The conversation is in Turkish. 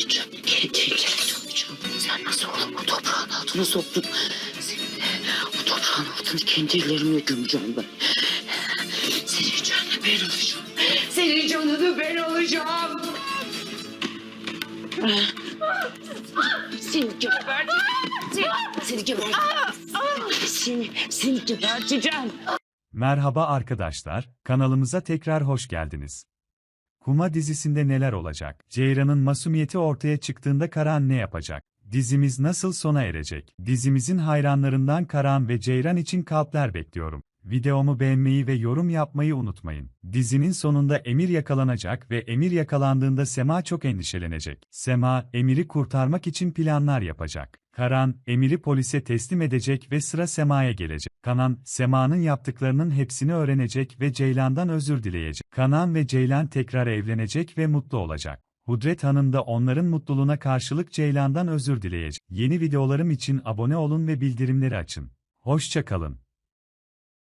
Senin kendi ellerimle olacağım. Sen nasıl oğlum bu toprağın altına soktun? Seni bu toprağın altını kendi ellerimle gömeceğim ben. Senin canını ben alacağım. Senin canını ben alacağım. Seni geberteceğim. Seni, seni geberteceğim. Seni, seni geberteceğim. Merhaba arkadaşlar, kanalımıza tekrar hoş geldiniz. Kuma dizisinde neler olacak? Ceyran'ın masumiyeti ortaya çıktığında Karan ne yapacak? Dizimiz nasıl sona erecek? Dizimizin hayranlarından Karan ve Ceyran için kalpler bekliyorum. Videomu beğenmeyi ve yorum yapmayı unutmayın. Dizinin sonunda Emir yakalanacak ve Emir yakalandığında Sema çok endişelenecek. Sema, Emir'i kurtarmak için planlar yapacak. Karan, Emir'i polise teslim edecek ve sıra Sema'ya gelecek. Kanan, Sema'nın yaptıklarının hepsini öğrenecek ve Ceylan'dan özür dileyecek. Kanan ve Ceylan tekrar evlenecek ve mutlu olacak. Hudret Hanım da onların mutluluğuna karşılık Ceylan'dan özür dileyecek. Yeni videolarım için abone olun ve bildirimleri açın. Hoşça kalın.